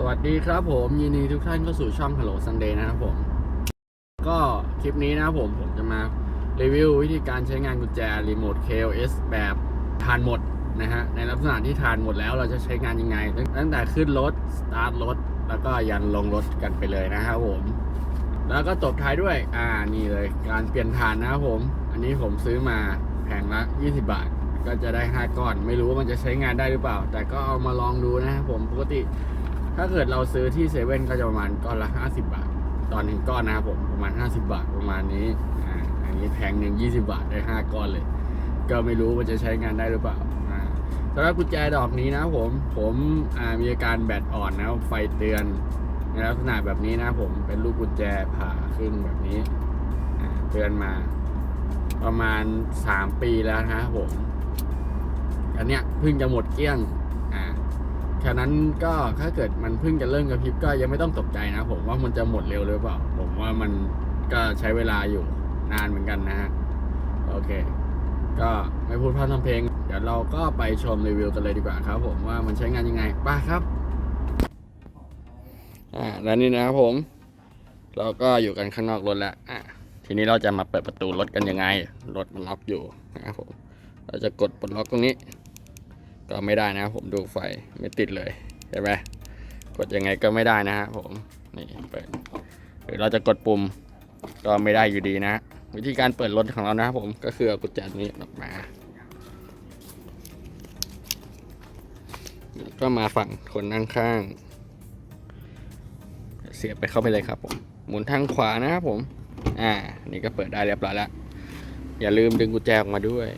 สวัสดีครับผมยินดีทุกท่านเข้าสู่ช่อง Hello Sunday นะครับผม ก็คลิปนี้นะครับผมผมจะมารีวิววิธีการใช้งานกุญแจรีโมท KOS แบบทานหมดนะฮะในลักษณะที่ทานหมดแล้วเราจะใช้งานยังไง ตั้งแต่ขึ้นรถสตาร์ทรถ แล้วก็ยันลงรถกันไปเลยนะครับผม แล้วก็ตบท้ายด้วยอ่านี่เลยการเปลี่ยนฐานนะครับผม อันนี้ผมซื้อมาแผงละ 20 บาท ก็จะได้ 5 ก้อน ไม่รู้ว่ามันจะใช้งานได้หรือเปล่า แต่ก็เอามาลองดูนะครับผมปกติ ถ้าเกิดเราซื้อที่เซเว่นก็จะประมาณก้อนละ50บาท ตอนหนึ่งก้อนนะครับผมประมาณ50บาทประมาณนี้อ่าอันนี้แพงหนึ่ง20บาทได้5ก้อนเลย ก็ไม่รู้ว่าจะใช้งานได้หรือเปล่าอ่าสำหรับกุญแจดอกนี้นะผมผมอ่ามีอาการแบตอ่อนนะไฟเตือนในลักษณะแบบนี้นะผมเป็นลูกกุญแจผ่าขึ้นแบบนี้เตือนมา ประมาณ 3 ปีแล้วนะผม อันเนี้ยเพิ่งจะหมดเกลี้ยง ฉะนั้นก็ถ้าเกิดมันเพิ่งจะเริ่มกระพริบก็ยังไม่ต้องตกใจนะ ผมว่ามันจะหมดเร็วหรือเปล่า ผมว่ามันก็ใช้เวลาอยู่นานเหมือนกันนะฮะโอเค ก็ไม่พูดพร่ำทำเพลง เดี๋ยวเราก็ไปชมรีวิวกันเลยดีกว่าครับผมว่ามันใช้งานยังไงไป้าครับอ่าแล้วนี่นะครับผม เราก็อยู่กันข้างนอกรถแล้วอะทีนี้เราจะมาเปิดประตูรถกันยังไงรถมันล็อกอยู่นะครับผม เราจะกดปลดล็อกตรงนี้ ก็ไม่ได้นะครับผมดูไฟไม่ติดเลยใช่ไหมกดยังไงก็ไม่ได้นะฮะผมนี่เปิดหรือเราจะกดปุ่มก็ไม่ได้อยู่ดีนะ วิธีการเปิดรถของเรานะครับผมก็คือเอากุญแจนี้ออกมาก็มาฝั่งคนนั่งข้าง เสียบไปเข้าไปเลยครับผมหมุนทางขวานะครับผม อ่า นี่ก็เปิดได้เรียบร้อยแล้ว อย่าลืมดึงกุญแจออกมาด้วย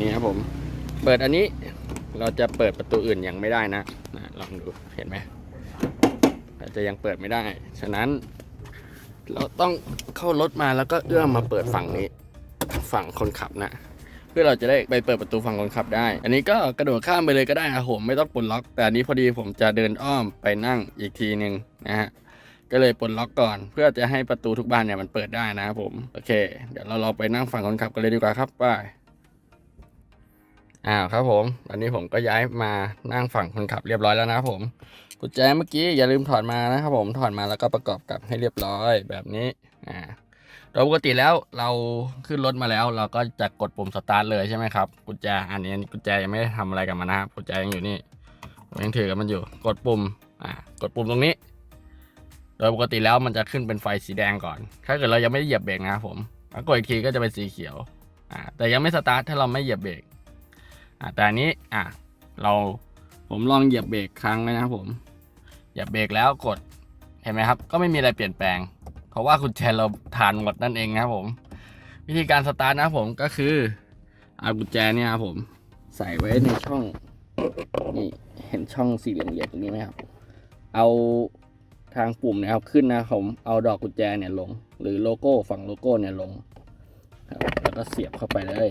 นี้ครับผม เปิดอันนี้เราจะเปิดประตูอื่นยังไม่ได้นะนะลองดูเห็นไหมอาจจะยังเปิดไม่ได้ ฉะนั้น เราต้องเข้ารถมาแล้วก็เอื้อมมาเปิดฝั่งนี้ ฝั่งคนขับนะ เพื่อเราจะได้ไปเปิดประตูฝั่งคนขับได้ อันนี้ก็กระโดดข้ามไปเลยก็ได้ครับผมไม่ต้องปลดล็อก แต่อันนี้พอดีผมจะเดินอ้อมไปนั่งอีกทีหนึ่งนะฮะก็เลยปลดล็อกก่อน เพื่อจะให้ประตูทุกบานเนี่ยมันเปิดได้นะครับผม โอเค เดี๋ยวเราลองไปนั่งฝั่งคนขับกันเลยดีกว่าครับไป อ้าวครับผมตอนนี้ผมก็ย้ายมานั่งฝั่งคนขับเรียบร้อยแล้วนะครับผม กุญแจเมื่อกี้อย่าลืมถอดมานะครับผม ถอดมาแล้วก็ประกอบกับให้เรียบร้อยแบบนี้ อ่า โดยปกติแล้วเราขึ้นรถมาแล้ว เราก็จะกดปุ่มสตาร์ทเลยใช่ไหมครับ กุญแจ อันนี้กุญแจยังไม่ได้ทำอะไรกับมันนะครับ กุญแจยังอยู่นี่ผมยังถือกับมันอยู่ กดปุ่ม อ่า กดปุ่มตรงนี้ โดยปกติแล้วมันจะขึ้นเป็นไฟสีแดงก่อน ถ้าเกิดเรายังไม่ได้เหยียบเบรกนะครับผม แล้วกดอีกทีก็จะเป็นสีเขียว อ่า แต่ยังไม่สตาร์ทถ้าเราไม่เหยียบเบรก อ่าแต่อันนี้อ่าเราผมลองเหยียบเบรกครั้งเลยนะครับผมเหยียบเบรกแล้วกดเห็นไหมครับ ก็ไม่มีอะไรเปลี่ยนแปลง เพราะว่ากุญแจเราทานหมดนั่นเองนะครับผม วิธีการสตาร์ทนะครับผมก็คือเอากุญแจเนี่ยครับผมใส่ไว้ในช่องนี่เห็นช่องสี่เหลี่ยมๆตรงนี้ไหมครับ เอาทางปุ่มนะครับขึ้นนะครับผมเอาดอกกุญแจเนี่ยลง หรือโลโก้ฝั่งโลโก้เนี่ยลงครับแล้วก็เสียบเข้าไปเลย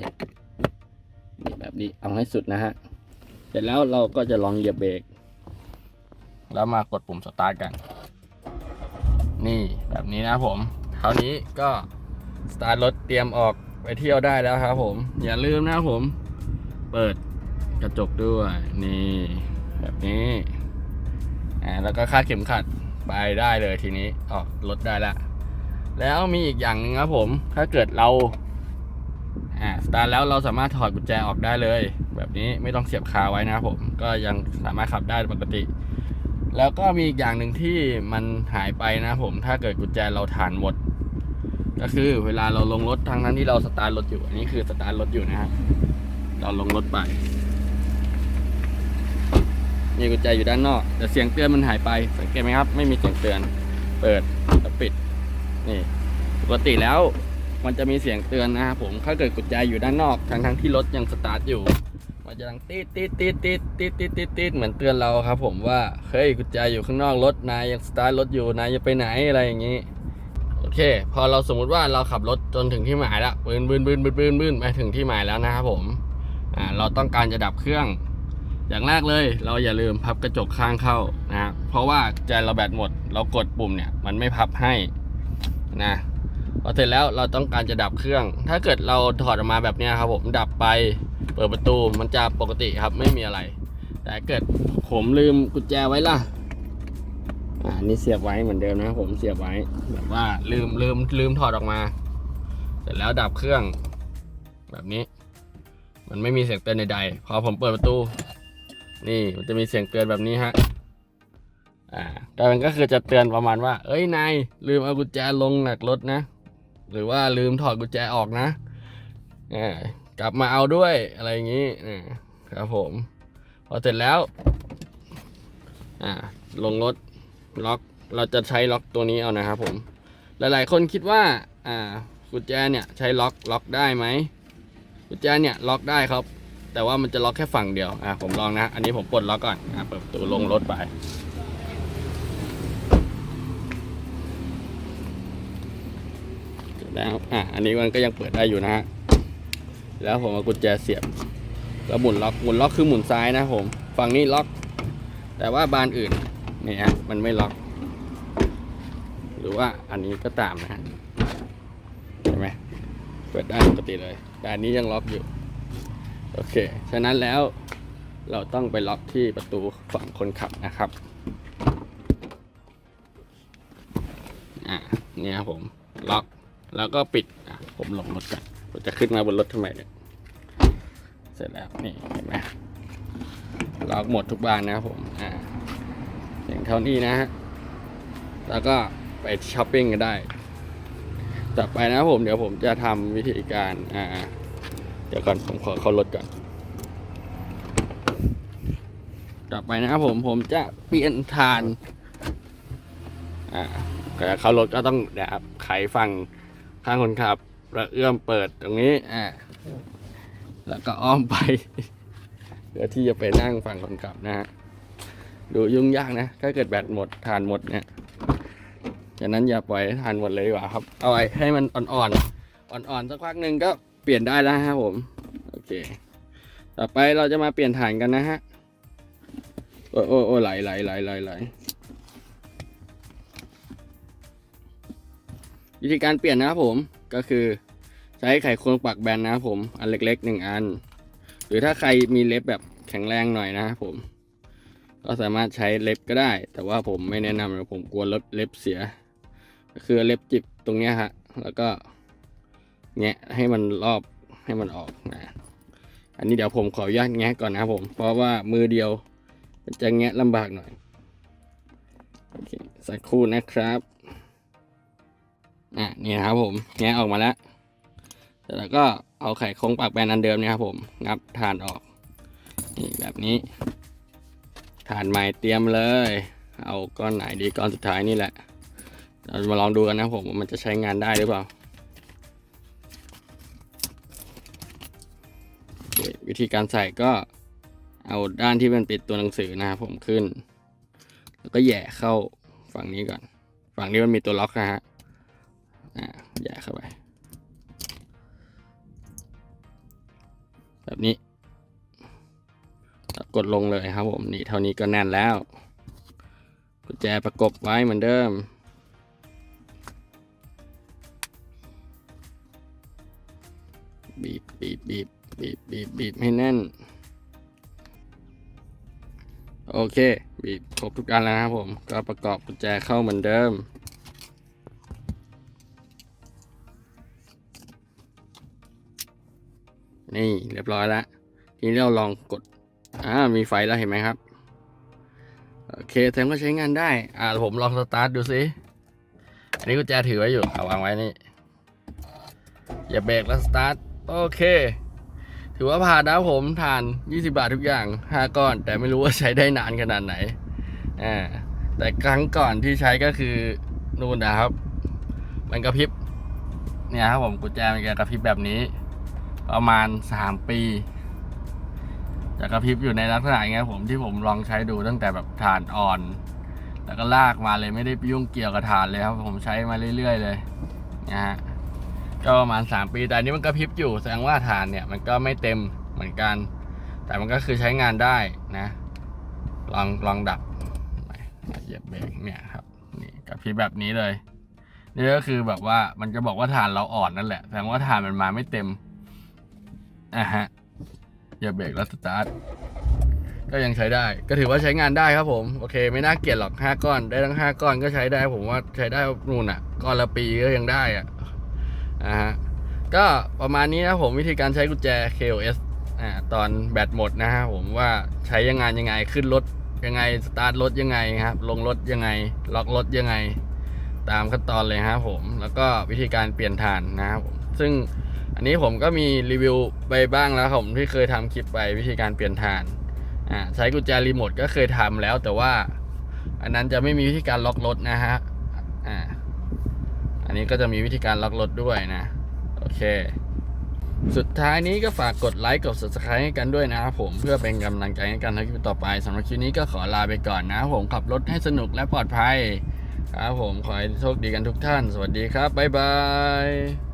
แบบนี้เอาให้สุดนะฮะ เสร็จแล้วเราก็จะลองเหยียบเบรก แล้วมากดปุ่มสตาร์ทกัน นี่แบบนี้นะผม คราวนี้ก็สตาร์ทรถเตรียมออกไปเที่ยวได้แล้วครับผม อย่าลืมนะผม เปิดกระจกด้วย นี่ แบบนี้อ่าแล้วก็คาดเข็มขัดไปได้เลยทีนี้ออกรถได้แล้วแล้วมีอีกอย่างหนึ่งครับผม ถ้าเกิดเรา อ่าสตาร์ทแล้วเราสามารถถอดกุญแจออกได้เลย แบบนี้ไม่ต้องเสียบคาไว้นะครับผมก็ยังสามารถขับได้ปกติ แล้วก็มีอีกอย่างหนึ่งที่มันหายไปนะผมถ้าเกิดกุญแจเราฐานหมด ก็คือเวลาเราลงรถทั้งนั้นที่เราสตาร์ทรถอยู่อันนี้คือสตาร์ทรถอยู่นะฮะเราลงรถไปนี่กุญแจอยู่ด้านนอก แต่เสียงเตือนมันหายไปสังเกตไหมครับ ไม่มีเสียงเตือน เปิดแล้วปิด นี่ ปกติแล้ว มันจะมีเสียงเตือนนะครับผมถ้าเกิดกุญแจอยู่ด้านนอกทั้งทั้งๆที่รถยังสตาร์ทอยู่ มันจะดังตีดตีดตีดตีดตีดตีดตีดตีดเหมือนเตือนเราครับ ผมว่าเฮ้ยกุญแจอยู่ข้างนอกรถนายยังสตาร์ทรถอยู่นายจะไปไหนอะไรอย่างนี้โอเค พอเราสมมุติว่าเราขับรถจนถึงที่หมายแล้วบืนบืนบืนบืนบืนบืนไปถึงที่หมายแล้วนะครับผมอ่าเราต้องการจะดับเครื่อง อย่างแรกเลย เราอย่าลืมพับกระจกข้างเข้านะเพราะว่าใจเราแบตหมด เรากดปุ่มเนี่ย มันไม่พับให้นะ พอเสร็จแล้วเราต้องการจะดับเครื่อง ถ้าเกิดเราถอดออกมาแบบนี้ครับผมดับไปเปิดประตูมันจะปกติครับไม่มีอะไร แต่เกิดผมลืมกุญแจไว้ล่ะอ่านี่เสียบไว้เหมือนเดิมนะผมเสียบไว้แบบว่าลืมลืมลืมถอดออกมา เสร็จแล้วดับเครื่อง แบบนี้ มันไม่มีเสียงเตือนใดๆพอผมเปิดประตู นี่มันจะมีเสียงเตือนแบบนี้ฮะอ่าแต่มันก็คือจะเตือนประมาณว่า เอ้ยนายลืมเอากุญแจลงจากรถนะ หรือว่าลืมถอดกุญแจออกนะอ่กลับมาเอาด้วยอะไรอย่างนี้อ่ครับผม พอเสร็จแล้วอ่าลงรถล็อกเราจะใช้ล็อกตัวนี้เอานะครับผม หลายๆคนคิดว่าอ่ากุญแจเนี่ยใช้ล็อกล็อกได้ไหมกุญแจเนี่ยล็อกได้ครับ แต่ว่ามันจะล็อกแค่ฝั่งเดียวอ่าผมลองนะ อันนี้ผมปลดล็อกก่อนอ่าเปิดประตูลงรถไป แล้วอะอันนี้มันก็ยังเปิดได้อยู่นะฮะแล้วผมเอากุญแจเสียบแล้วหมุนล็อกหมุนล็อกคือหมุนซ้ายนะผมฝั่งนี้ล็อก แต่ว่าบานอื่นเนี่ยฮะมันไม่ล็อก หรือว่าอันนี้ก็ตามนะฮะเห็นไหมเปิดได้ปกติเลย แต่อันนี้ยังล็อกอยู่โอเคฉะนั้นแล้วเราต้องไปล็อกที่ประตูฝั่งคนขับนะครับอ่าเนี่ยผมล็อก แล้วก็ปิดผมลงรถกันผมจะขึ้นมาบนรถทำไมเนี่ยเสร็จแล้วนี่เห็นไหมล็อกหมดทุกบานนะครับผมอ่าอย่างเท่านี้นะฮะแล้วก็ไปช้อปปิ้งกันได้ ต่อไปนะครับผมเดี๋ยวผมจะทำวิธีการอ่าเดี๋ยวก่อนผมขอเข้ารถก่อนต่อไปนะครับผมผมจะเปลี่ยนทานอ่าแต่เข้ารถก็ต้องนะครับไขฝั่ง ข้างคนขับแล้วเอื้อมเปิดตรงนี้อ่าแล้วก็อ้อมไปเพื่อที่จะไปนั่งฝั่งคนขับนะฮะดูยุ่งยากนะ ถ้าเกิดแบตหมดทานหมดเนี่ยฉะนั้นอย่าปล่อยให้ทานหมดเลยดีกว่าครับ เอาไว้ให้มันอ่อนๆอ่อนๆสักพักหนึ่งก็เปลี่ยนได้แล้วครับผมโอเค ต่อไปเราจะมาเปลี่ยนฐานกันนะฮะโอ้โอ้โอ้ไหลไหลไหลไหลไหล วิธีการเปลี่ยนนะครับผมก็คือใช้ไขควงปักแบนนะครับผมอันเล็กๆหนึ่งอัน หรือถ้าใครมีเล็บแบบแข็งแรงหน่อยนะครับผม ก็สามารถใช้เล็บก็ได้ แต่ว่าผมไม่แนะนำนะผมกลัวเล็บเล็บเสีย ก็คือเล็บจิบตรงเนี้ยฮะแล้วก็แงะให้มันรอบให้มันออกนะ อันนี้เดี๋ยวผมขออนุญาตแงะก่อนนะครับผม เพราะว่ามือเดียวจะแงะลำบากหน่อยโอเคสักครู่นะครับ อะนี่นะครับผมแงะออกมาแล้วแล้วก็เอาไข่โคงปากแบนอันเดิมเนี่ยครับผมงับฐานออกนี่แบบนี้ฐานใหม่เตรียมเลย เอาก้อนไหนดีก้อนสุดท้ายนี่แหละ เรามาลองดูกันนะผมว่ามันจะใช้งานได้หรือเปล่า วิธีการใส่ก็เอาด้านที่มันปิดตัวหนังสือนะครับผมขึ้น แล้วก็แย่เข้าฝั่งนี้ก่อน ฝั่งนี้มันมีตัวล็อกนะฮะ อ่าแย่เข้าไป แบบนี้กดลงเลยครับผมนี่เท่านี้ก็แน่นแล้วกุญแจประกบไว้เหมือนเดิม บีบบีบบีบบีบบีบบีบให้แน่น โอเค บีบครบทุกอันแล้วนะครับผม ก็ประกอบกุญแจเข้าเหมือนเดิม นี่เรียบร้อยแล้วทีนี้เราลองกดอ่ามีไฟแล้วเห็นไหมครับ โอเคแสดงว่าใช้งานได้ อ่าผมลองสตาร์ทดูสิอันนี้กุญแจถือไว้อยู่เอาวางไว้นี่ อย่าเบรกแล้วสตาร์ทโอเค ถือว่าผ่านนะผมทาน 20 บาททุกอย่าง 5 ก้อน แต่ไม่รู้ว่าใช้ได้นานขนาดไหนอ่าแต่ครั้งก่อนที่ใช้ก็คือนู่นนะครับ มันกระพริบเนี่ยครับผมกุญแจมันกระพริบแบบนี้ ประมาณ 3 ปีจะกระพริบอยู่ในลักษณะอย่างเงี้ยผมที่ผมลองใช้ดูตั้งแต่แบบฐานอ่อน แล้วก็ลากมาเลยไม่ได้ยุ่งเกี่ยวกับฐานเลยครับ ผมใช้มาเรื่อย ๆ เลยนะฮะก็ประมาณ 3 ปี แต่อันนี้มันกระพริบอยู่แสดงว่าฐานเนี่ยมันก็ไม่เต็มเหมือนกัน แต่มันก็คือใช้งานได้นะ ลองลองดับเหยียบเบรกเนี่ยครับนี่กระพริบแบบนี้เลยนี่ก็คือแบบว่ามันจะบอกว่าฐานเราอ่อนนั่นแหละแสดงว่าฐานมันมาไม่เต็ม อะฮะอย่าเบรกแล้วสตาร์ทก็ยังใช้ได้ ก็ถือว่าใช้งานได้ครับผม โอเค ไม่น่าเกลียดหรอกห้าก้อน ได้ทั้งห้าก้อนก็ใช้ได้ ผมว่าใช้ได้นู่นอะ ก้อนละปีก็ยังได้อะอ่าฮะก็ประมาณนี้นะผมวิธีการใช้กุญแจ KOS อ่าตอนแบตหมดนะฮะผมว่าใช้ยังไงยังไงขึ้นรถยังไงสตาร์ทรถยังไงครับ ลงรถยังไง ล็อกรถยังไง ตามขั้นตอนเลยครับผม แล้วก็วิธีการเปลี่ยนถ่านนะครับผมซึ่ง นนี้ผมก็มีรีวิวไปบ้างแล้วครับผมที่เคยทำคลิปไปวิธีการเปลี่ยนถ่านอ่าใช้กุญแจรีโมทก็เคยทำแล้ว แต่ว่า อันนั้นจะไม่มีวิธีการล็อกรถนะฮะอ่าอันนี้ก็จะมีวิธีการล็อกรถด้วยนะโอเค สุดท้ายนี้ก็ฝากกดไลค์กด subscribe ให้กันด้วยนะครับผมเพื่อเป็นกำลังใจให้กันในคลิปต่อไปสำหรับคลิปนี้ก็ขอลาไปก่อนนะผมขับรถให้สนุกและปลอดภัยครับผมขอให้โชคดีกันทุกท่าน สวัสดีครับ บ๊ายบาย